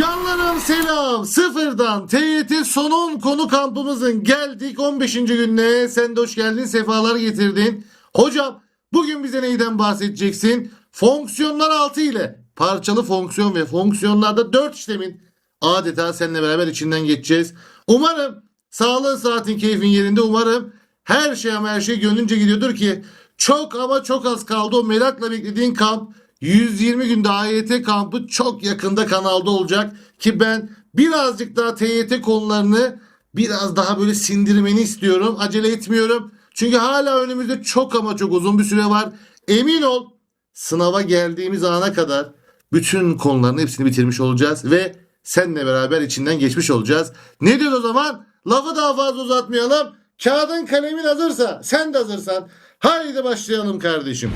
Canlarım selam. Sıfırdan TYT sonun konu kampımızın geldik 15. gününe. Sen de hoş geldin. Sefalar getirdin. Hocam bugün bize neyden bahsedeceksin? Fonksiyonlar altı ile parçalı fonksiyon ve fonksiyonlarda 4 işlemin adeta seninle beraber içinden geçeceğiz. Umarım sağlığın saatin keyfin yerinde. Umarım her şey ama her şey gönlünce gidiyordur ki çok ama çok az kaldı. O merakla beklediğin kamp 120 günde AYT kampı çok yakında kanalda olacak ki ben birazcık daha TYT konularını biraz daha böyle sindirmeni istiyorum. Acele etmiyorum. Çünkü hala önümüzde çok ama çok uzun bir süre var. Emin ol sınava geldiğimiz ana kadar bütün konuların hepsini bitirmiş olacağız ve seninle beraber içinden geçmiş olacağız. Ne diyor o zaman? Lafı daha fazla uzatmayalım. Kağıdın kalemin hazırsa, sen de hazırsan haydi başlayalım kardeşim.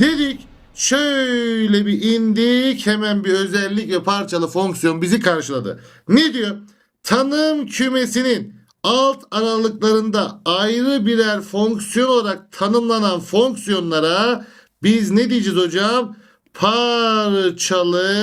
Dedik şöyle bir indik hemen bir özellik ve parçalı fonksiyon bizi karşıladı. Ne diyor? Tanım kümesinin alt aralıklarında ayrı birer fonksiyon olarak tanımlanan fonksiyonlara biz ne diyeceğiz hocam? Parçalı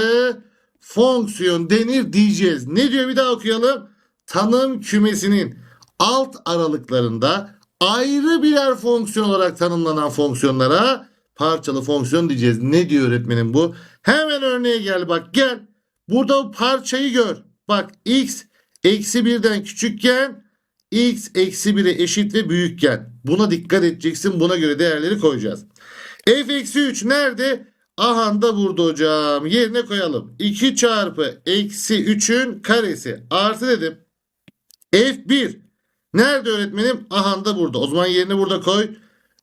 fonksiyon denir diyeceğiz. Ne diyor bir daha okuyalım? Tanım kümesinin alt aralıklarında ayrı birer fonksiyon olarak tanımlanan fonksiyonlara parçalı fonksiyon diyeceğiz. Ne diyor öğretmenim bu? Hemen örneğe gel bak gel. Burada parçayı gör. Bak x eksi birden küçükken x eksi 1'e eşit ve büyükken. Buna dikkat edeceksin. Buna göre değerleri koyacağız. f eksi 3 nerede? Aha da burada hocam. Yerine koyalım. 2 çarpı eksi 3'ün karesi. Artı dedim. f1 nerede öğretmenim? Aha da burada. O zaman yerine burada koy.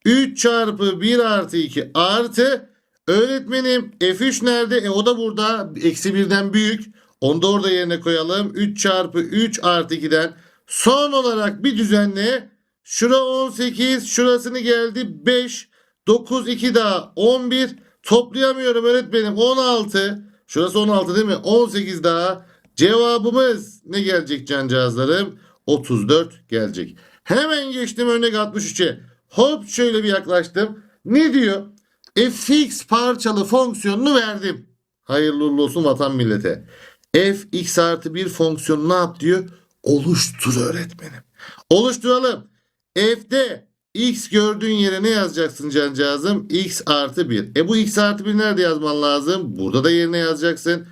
3 çarpı 1 artı 2 artı öğretmenim F3 nerede? E o da burada. Eksi 1'den büyük. Onu da orada yerine koyalım. 3 çarpı 3 artı 2'den. Son olarak bir düzenle. Şura 18. Şurasını geldi 5. 9 2 daha 11. Toplayamıyorum öğretmenim. 16. Şurası 16 değil mi? 18 daha. Cevabımız ne gelecek cancağızlarım? 34 gelecek. Hemen geçtim örnek 63'e. Hop şöyle bir yaklaştım. Ne diyor? fx parçalı fonksiyonunu verdim. Hayırlı olsun vatan millete. f x artı bir fonksiyonu ne yap diyor? Oluştur öğretmenim. Oluşturalım. f'de x gördüğün yere ne yazacaksın cancağızım? x artı 1. E bu x artı 1 nerede yazman lazım? Burada da yerine yazacaksın.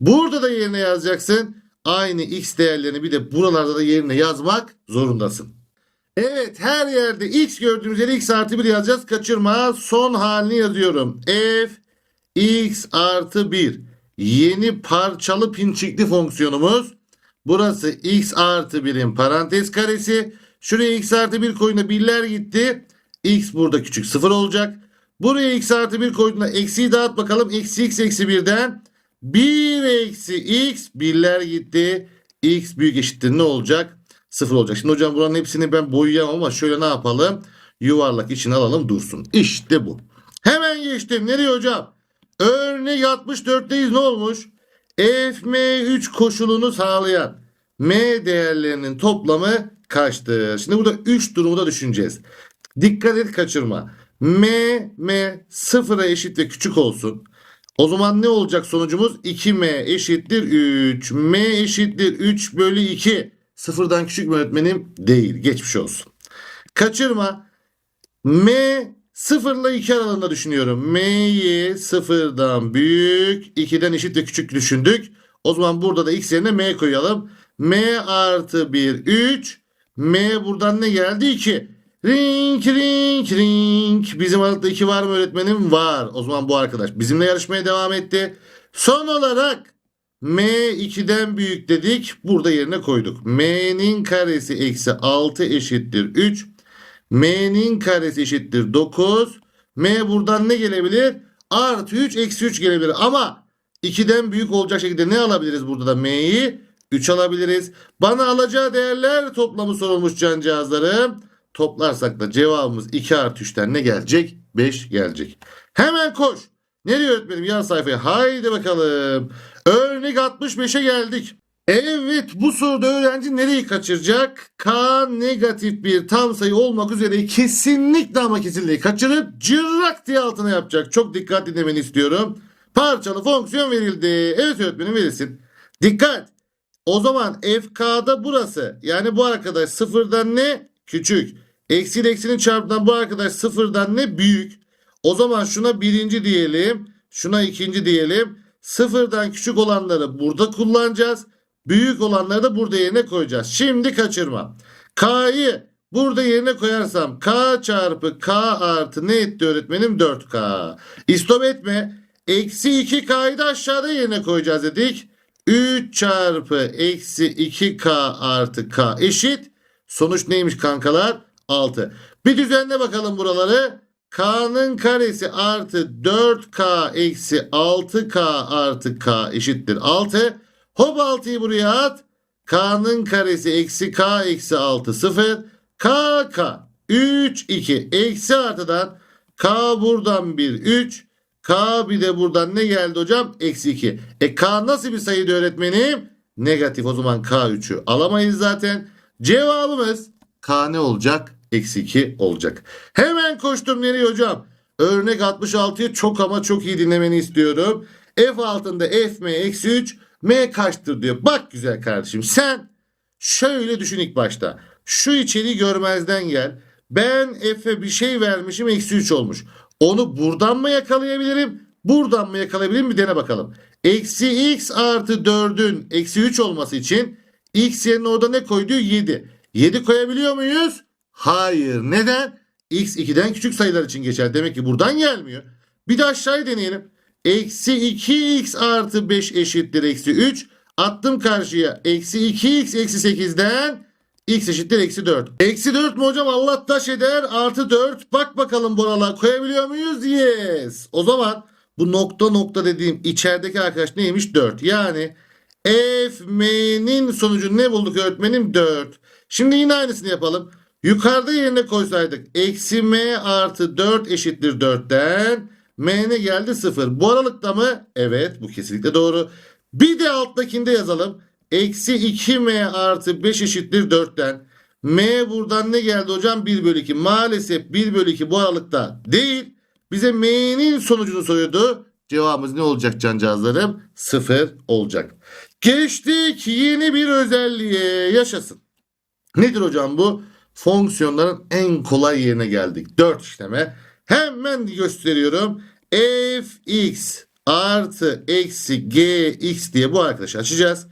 Burada da yerine yazacaksın. Aynı x değerlerini bir de buralarda da yerine yazmak zorundasın. Evet her yerde x gördüğümüz yere x artı 1 yazacağız. Kaçırma. Son halini yazıyorum. f x artı 1. Yeni parçalı pinçikli fonksiyonumuz. Burası x artı 1'in parantez karesi. Şuraya x artı 1 koyduğunda birler gitti. x burada küçük 0 olacak. Buraya x artı 1 koyduğunda eksiyi dağıt bakalım. Eksi x eksi 1'den 1 eksi x birler gitti. x büyük eşittir ne olacak? 0 olacak. Şimdi hocam buranın hepsini ben boyayamam ama şöyle ne yapalım? Yuvarlak içine alalım dursun. İşte bu. Hemen geçtim. Nereye hocam? Örnek 64'teyiz ne olmuş? fm3 koşulunu sağlayan m değerlerinin toplamı kaçtır? Şimdi burada 3 durumu da düşüneceğiz. Dikkat et kaçırma. m, m sıfıra eşit ve küçük olsun. O zaman ne olacak sonucumuz? 2m eşittir 3. m eşittir 3 bölü 2. Sıfırdan küçük mü öğretmenim? Değil. Geçmiş olsun. Kaçırma. M sıfırla 2 aralığında düşünüyorum. M'yi sıfırdan büyük, 2'den eşit ve küçük düşündük. O zaman burada da x yerine m koyalım. m artı 1 3. m buradan ne geldi? 2. Ring ring ring. Bizim aralıkta 2 var mı öğretmenim? Var. O zaman bu arkadaş bizimle yarışmaya devam etti. Son olarak M 2'den büyük dedik. Burada yerine koyduk. M'nin karesi eksi 6 eşittir 3. M'nin karesi eşittir 9. M buradan ne gelebilir? Artı 3 eksi 3 gelebilir. Ama 2'den büyük olacak şekilde ne alabiliriz burada da M'yi? 3 alabiliriz. Bana alacağı değerler toplamı sorulmuş cancağızlarım. Toplarsak da cevabımız 2 artı 3'ten ne gelecek? 5 gelecek. Hemen koş. Nereye öğretmenim? Yan sayfaya. Haydi bakalım. Örnek 65'e geldik. Evet bu soruda öğrenci nereyi kaçıracak? K negatif bir tam sayı olmak üzere kesinlikle ama kesinlikle kaçırıp cırrak diye altına yapacak. Çok dikkatli dinlemeni istiyorum. Parçalı fonksiyon verildi. Evet öğretmenim verilsin. Dikkat! O zaman FK'da burası. Yani bu arkadaş sıfırdan ne? Küçük. Eksi eksinin çarpımından bu arkadaş sıfırdan ne? Büyük. O zaman şuna birinci diyelim. Şuna ikinci diyelim. Sıfırdan küçük olanları burada kullanacağız. Büyük olanları da burada yerine koyacağız. Şimdi kaçırma. K'yı burada yerine koyarsam K çarpı K artı ne etti öğretmenim? 4K. İstop etme. Eksi 2K'yı da aşağıda yerine koyacağız dedik. 3 çarpı eksi 2K artı K eşit. Sonuç neymiş kankalar? 6. Bir düzenle bakalım buraları. K'nın karesi artı 4K eksi 6K artı K eşittir 6. Hop 6'yı buraya at. K'nın karesi eksi K eksi 6 0. K K 3 2 eksi artıdan K buradan 1 3. K bir de buradan ne geldi hocam? Eksi 2. E K nasıl bir sayıydı öğretmenim? Negatif o zaman K3'ü alamayız zaten. Cevabımız K ne olacak? Eksi 2 olacak. Hemen koştum nereye hocam? Örnek 66'yı çok ama çok iyi dinlemeni istiyorum. F altında F m eksi 3 m kaçtır diyor. Bak güzel kardeşim sen şöyle düşün ilk başta. Şu içeriği görmezden gel. Ben F'e bir şey vermişim eksi 3 olmuş. Onu buradan mı yakalayabilirim? Buradan mı yakalayabilirim bir dene bakalım. Eksi x artı 4'ün eksi 3 olması için x yerine orada ne koydu? 7. 7 koyabiliyor muyuz? Hayır. Neden? x 2'den küçük sayılar için geçer. Demek ki buradan gelmiyor. Bir de aşağıya deneyelim. Eksi 2x artı 5 eşittir eksi 3. Attım karşıya. Eksi 2x eksi 8'den x eşittir eksi 4. Eksi 4 mü hocam? Allah taş eder. Artı 4. Bak bakalım buralar koyabiliyor muyuz? Yes. O zaman bu nokta nokta dediğim içerideki arkadaş neymiş? 4. Yani f m'nin sonucu ne bulduk öğretmenim? 4. Şimdi yine aynısını yapalım. Yukarıda yerine koysaydık eksi m artı 4 eşittir 4'ten m ne geldi 0. Bu aralıkta mı? Evet bu kesinlikle doğru. Bir de alttakinde yazalım. Eksi 2m artı 5 eşittir 4'ten. m buradan ne geldi hocam? 1 bölü 2. Maalesef 1 bölü 2 bu aralıkta değil. Bize m'nin sonucunu soruyordu. Cevabımız ne olacak cancağızlarım? 0 olacak. Geçtik yeni bir özelliğe. Yaşasın. Nedir hocam bu? Fonksiyonların en kolay yerine geldik. 4 işleme. Hemen gösteriyorum. fx artı eksi gx diye bu arkadaşı açacağız.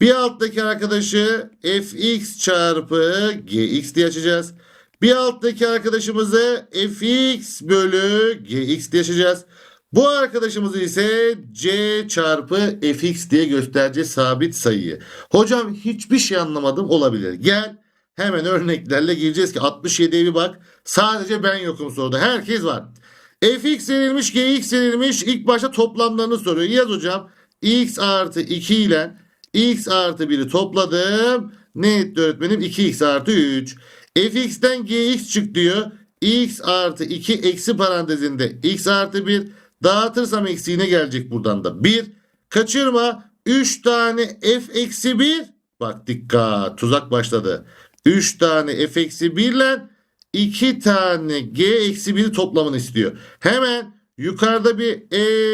Bir alttaki arkadaşı fx çarpı gx diye açacağız. Bir alttaki arkadaşımızı fx bölü gx diye açacağız. Bu arkadaşımızı ise c çarpı fx diye göstereceğiz sabit sayıyı. Hocam hiçbir şey anlamadım olabilir. Gel hemen örneklerle gireceğiz ki 67'ye bir bak. Sadece ben yokum soruda. Herkes var. fx verilmiş gx verilmiş. İlk başta toplamlarını soruyor. Yaz hocam. x artı 2 ile x artı 1'i topladım. Ne etti öğretmenim? 2x artı 3. fx'ten gx çık diyor. x artı 2 eksi parantezinde x artı 1 dağıtırsam eksi yine gelecek buradan da. 1. Kaçırma. 3 tane f eksi 1. Bak dikkat tuzak başladı. 3 tane f eksi 1 ile 2 tane g eksi 1'i toplamını istiyor. Hemen yukarıda bir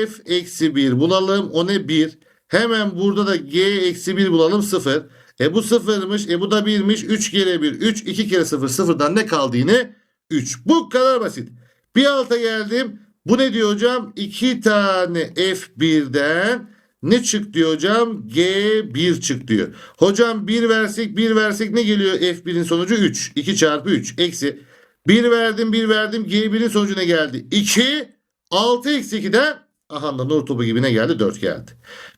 f eksi 1 bulalım. O ne 1. Hemen burada da g eksi 1 bulalım 0. E bu 0'mış. E bu da 1'miş. 3 kere 1. 3. 2 kere 0. 0'dan ne kaldı yine? 3. Bu kadar basit. Bir alta geldim. Bu ne diyor hocam? 2 tane F1'den ne çık diyor hocam? G1 çık diyor. Hocam 1 versek 1 versek ne geliyor? F1'in sonucu 3. 2 çarpı 3. Eksi. 1 verdim 1 verdim. G1'in sonucu ne geldi? 2. 6 eksi 2'den aha da nur topu gibi ne geldi? 4 geldi.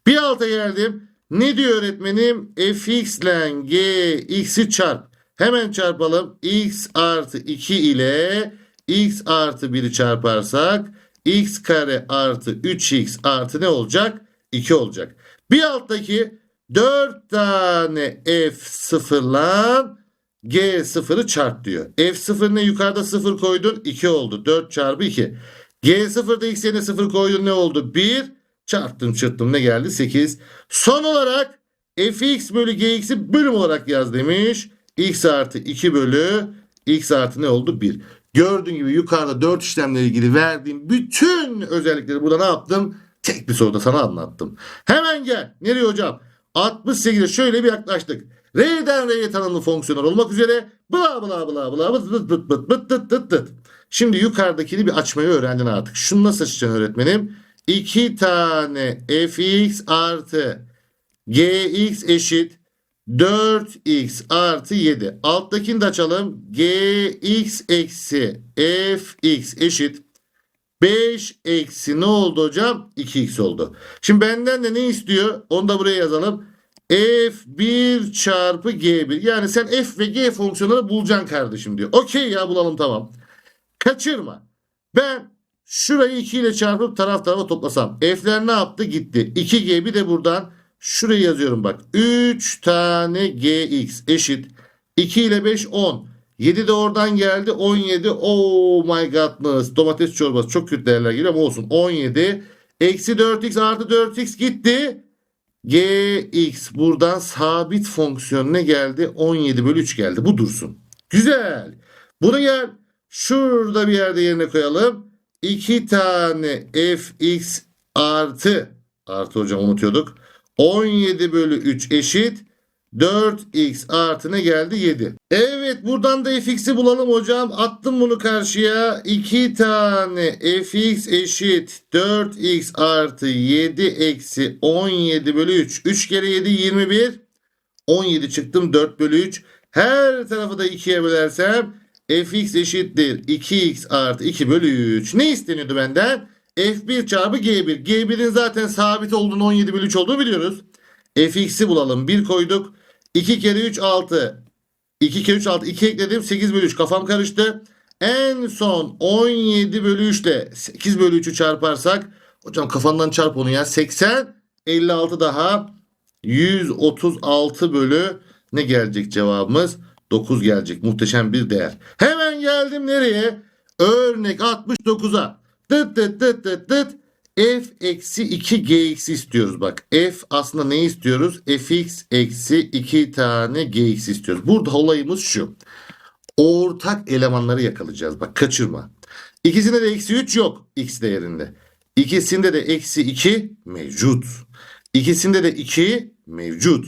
Bir alta geldim. Ne diyor öğretmenim? fx ile gx'i çarp. Hemen çarpalım. x artı 2 ile x artı 1'i çarparsak x kare artı 3x artı ne olacak? 2 olacak. Bir alttaki 4 tane f sıfırlan g sıfırı çarp diyor. f sıfır ne yukarıda 0 koydun 2 oldu. 4 çarpı 2. g sıfırda x yerine 0 koydun ne oldu? 1 çarptım çırptım ne geldi? 8. Son olarak fx bölü gx'i bölüm olarak yaz demiş. x artı 2 bölü x artı ne oldu? 1. Gördüğün gibi yukarıda 4 işlemle ilgili verdiğim bütün özellikleri burada ne yaptım? Tek bir soruda sana anlattım. Hemen gel. Nereye hocam? 68'e şöyle bir yaklaştık. R'den R'ye tanımlı fonksiyonlar olmak üzere bla bla bla bla bıt bıt bıt bıt bıt bıt bıt bıt. Şimdi yukarıdakini bir açmayı öğrendin artık. Şunu nasıl açacaksın öğretmenim? 2 tane fx artı gx eşit 4x artı 7. Alttakini de açalım. gx eksi fx eşit 5 eksi ne oldu hocam? 2x oldu. Şimdi benden de ne istiyor? Onu da buraya yazalım. f1 çarpı g1. Yani sen f ve g fonksiyonları bulacaksın kardeşim diyor. Okey ya bulalım tamam. Kaçırma. Ben şurayı 2 ile çarpıp taraf tarafa toplasam. F'ler ne yaptı? Gitti. 2G bir de buradan şurayı yazıyorum bak. 3 tane GX eşit. 2 ile 5 10. 7 de oradan geldi 17. Oh my godness. Domates çorbası çok kötü değerler geliyor ama olsun. 17. Eksi 4x artı 4x gitti. Gx buradan sabit fonksiyon ne geldi? 17 bölü 3 geldi. Bu dursun. Güzel. Bunu gel şurada bir yerde yerine koyalım. 2 tane fx artı artı hocam unutuyorduk. 17 bölü 3 eşit 4x artı ne geldi? 7. Evet buradan da fx'i bulalım hocam. Attım bunu karşıya. 2 tane fx eşit 4x artı 7 eksi 17 bölü 3. 3 kere 7 21. 17 çıktım 4 bölü 3. Her tarafı da 2'ye bölersem fx eşittir 2x artı 2 bölü 3. Ne isteniyordu benden? f1 çarpı g1. g1'in zaten sabit olduğunu 17 bölü 3 olduğunu biliyoruz. fx'i bulalım. 1 koyduk. 2 kere 3 6. 2 kere 3 6. 2 ekledim. 8 bölü 3. Kafam karıştı. En son 17 bölü 3 ile 8 bölü 3'ü çarparsak. Hocam kafandan çarp onu ya. 80. 56 daha. 136 bölü ne gelecek cevabımız? 9 gelecek. Muhteşem bir değer. Hemen geldim nereye? Örnek 69'a. Tıt tıt tıt tıt tıt. F eksi 2 gx istiyoruz bak. f aslında ne istiyoruz? fx eksi 2 tane gx istiyoruz. Burada olayımız şu. Ortak elemanları yakalayacağız. Bak kaçırma. İkisinde de eksi 3 yok x değerinde. İkisinde de eksi 2 mevcut. İkisinde de 2 mevcut.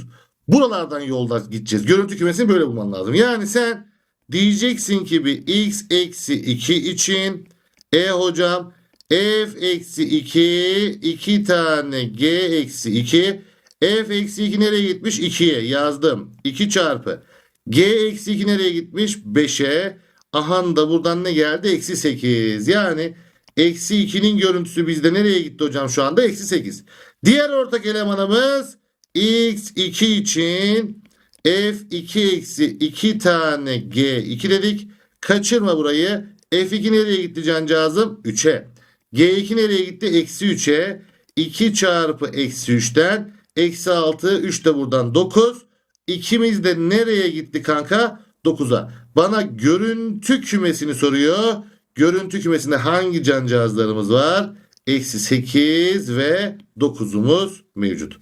Buralardan yolda gideceğiz. Görüntü kümesini böyle bulman lazım. Yani sen diyeceksin ki bir x eksi 2 için e hocam f eksi 2 2 tane g eksi 2 f eksi 2 nereye gitmiş? 2'ye yazdım. 2 çarpı g eksi 2 nereye gitmiş? 5'e. Ahan da buradan ne geldi? Eksi 8. Yani eksi 2'nin görüntüsü bizde nereye gitti hocam şu anda? Eksi 8. Diğer ortak elemanımız x2 için f2 eksi 2 tane g2 dedik. Kaçırma burayı. f2 nereye gitti cancağızım? 3'e. G2 nereye gitti? Eksi 3'e. 2 çarpı eksi 3'ten eksi 6 3 de buradan 9. İkimiz de nereye gitti kanka? 9'a. Bana görüntü kümesini soruyor. Görüntü kümesinde hangi cancağızlarımız var? Eksi 8 ve 9'umuz mevcut.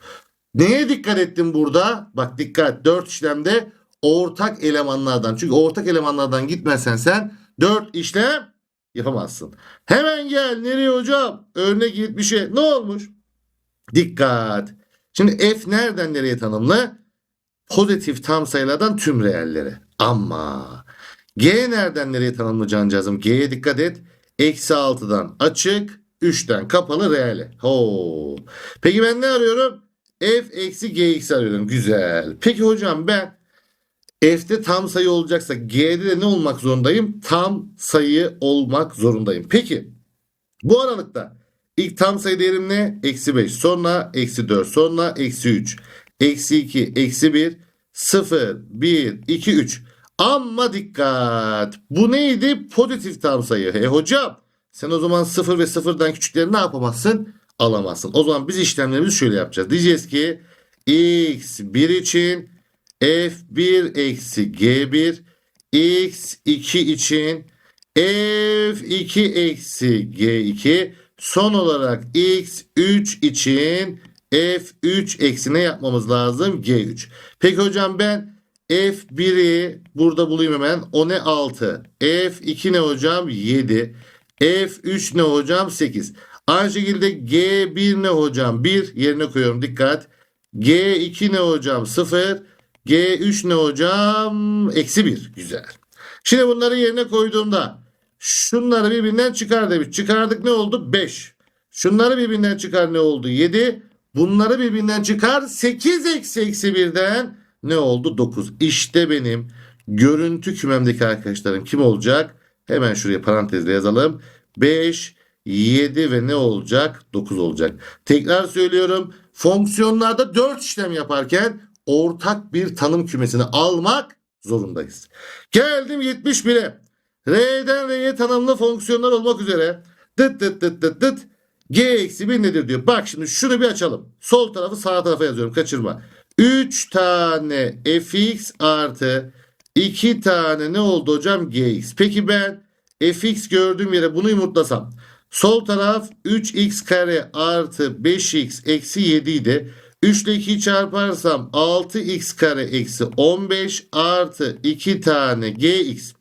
Neye dikkat ettim burada? Bak dikkat 4 işlemde ortak elemanlardan. Çünkü ortak elemanlardan gitmezsen sen 4 işlem yapamazsın. Hemen gel nereye hocam? Örnek 70'e ne olmuş? Dikkat. Şimdi f nereden nereye tanımlı? Pozitif tam sayılardan tüm reellere. Ama g nereden nereye tanımlı cancağızım? G'ye dikkat et. Eksi 6'dan açık, 3'ten kapalı reale. Ho. Peki ben ne arıyorum? f eksi gx arıyorum. Güzel. Peki hocam ben f'te tam sayı olacaksa g'de de ne olmak zorundayım? Tam sayı olmak zorundayım. Peki bu aralıkta ilk tam sayı değerim ne? Eksi 5. Sonra eksi 4. Sonra eksi 3. Eksi 2. Eksi 1. 0. 1. 2. 3. Ama dikkat. Bu neydi? Pozitif tam sayı. E hocam sen o zaman 0 ve 0'dan küçükleri ne yapamazsın? alamazsın. O zaman biz işlemlerimizi şöyle yapacağız. Diyeceğiz ki x1 için f1 eksi g1 x2 için f2 eksi g2 son olarak x3 için f3 eksi ne yapmamız lazım? g3. Peki hocam ben f1'i burada bulayım hemen. O ne 6. f2 ne hocam? 7. f3 ne hocam? 8. Aynı şekilde G1 ne hocam? 1 yerine koyuyorum dikkat. G2 ne hocam? 0. G3 ne hocam? Eksi 1. Güzel. Şimdi bunları yerine koyduğumda şunları birbirinden çıkar demiş. Çıkardık ne oldu? 5. Şunları birbirinden çıkar ne oldu? 7. Bunları birbirinden çıkar 8 eksi eksi 1'den ne oldu? 9. İşte benim görüntü kümemdeki arkadaşlarım kim olacak? Hemen şuraya parantezle yazalım. 5, 7 ve ne olacak? 9 olacak. Tekrar söylüyorum. Fonksiyonlarda 4 işlem yaparken ortak bir tanım kümesini almak zorundayız. Geldim 71'e. R'den R'ye tanımlı fonksiyonlar olmak üzere dıt dıt dıt dıt dıt G eksi 1 nedir diyor. Bak şimdi şunu bir açalım. Sol tarafı sağ tarafa yazıyorum. Kaçırma. 3 tane fx artı 2 tane ne oldu hocam? gx. Peki ben fx gördüğüm yere bunu yumurtlasam. Sol taraf 3x kare artı 5x eksi 7 idi. 3 ile 2'yi çarparsam 6x kare eksi 15 artı 2 tane gx.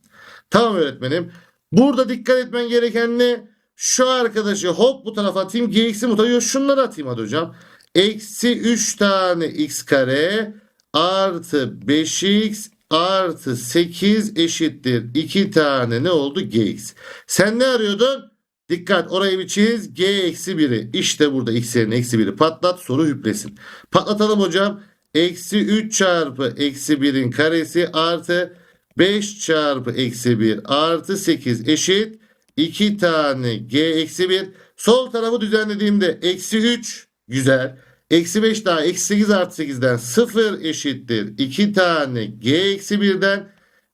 Tamam öğretmenim. Burada dikkat etmen gereken ne? Şu arkadaşı hop bu tarafa atayım. Gx'i mutlaka şunları atayım hadi hocam. Eksi 3 tane x kare artı 5x artı 8 eşittir 2 tane ne oldu? gx. Sen ne arıyordun? Dikkat orayı bir çiz. G eksi 1'i. İşte burada x yerine eksi 1'i patlat soru hüplesin. Patlatalım hocam. Eksi 3 çarpı eksi 1'in karesi artı 5 çarpı eksi 1 artı 8 eşit 2 tane g eksi 1. Sol tarafı düzenlediğimde eksi 3 güzel. Eksi 5 daha eksi 8 artı 8'den 0 eşittir. 2 tane g eksi 1'den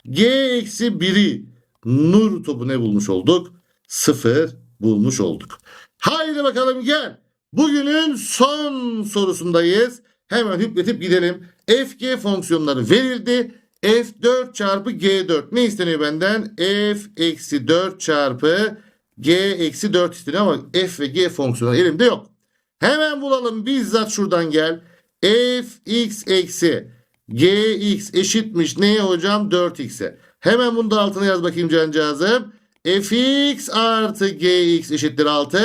g eksi 1'i nur topu ne bulmuş olduk? 0 bulmuş olduk. Haydi bakalım gel. Bugünün son sorusundayız. Hemen hüpletip gidelim. fg fonksiyonları verildi. f4 çarpı g4 ne isteniyor benden? f eksi 4 çarpı g eksi 4 isteniyor ama f ve g fonksiyonu elimde yok. Hemen bulalım bizzat şuradan gel. fx eksi gx eşitmiş neye hocam? 4x'e. Hemen bunu da altına yaz bakayım cancağızım. Fx artı gx eşittir 6.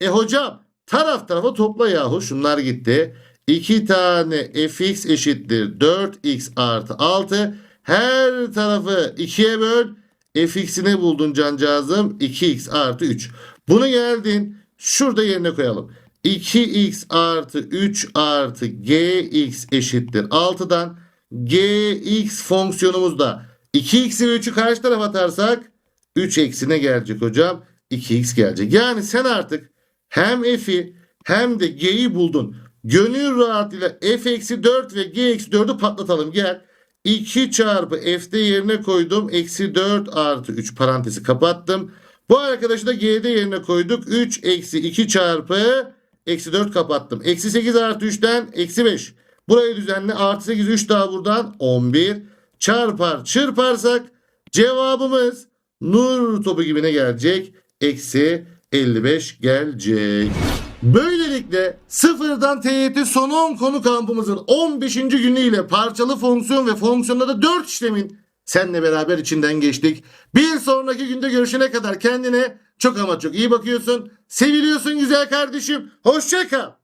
E hocam taraf tarafa topla yahu şunlar gitti. 2 tane fx eşittir 4x artı 6. Her tarafı 2'ye böl. fx'ini buldun cancağızım 2x artı 3. Bunu geldin şurada yerine koyalım. 2x artı 3 artı gx eşittir 6'dan gx fonksiyonumuzda 2x'i ve 3'ü karşı tarafa atarsak 3 eksine gelecek hocam. 2x gelecek. Yani sen artık hem f'i hem de g'yi buldun. Gönül rahatlığıyla f eksi 4 ve g eksi 4'ü patlatalım. Gel. 2 çarpı f'de yerine koydum. Eksi 4 artı 3 parantezi kapattım. Bu arkadaşı da g'de yerine koyduk. 3 eksi 2 çarpı eksi 4 kapattım. Eksi 8 artı 3'ten eksi 5. Burayı düzenle. Artı 8 3 daha buradan 11. Çarpar çırparsak cevabımız nur topu gibi ne gelecek? Eksi 55 gelecek. Böylelikle sıfırdan TYT son 10 konu kampımızın 15. günüyle parçalı fonksiyon ve fonksiyonda 4 işlemin seninle beraber içinden geçtik. Bir sonraki günde görüşene kadar kendine çok ama çok iyi bakıyorsun. Seviliyorsun güzel kardeşim. Hoşça kal.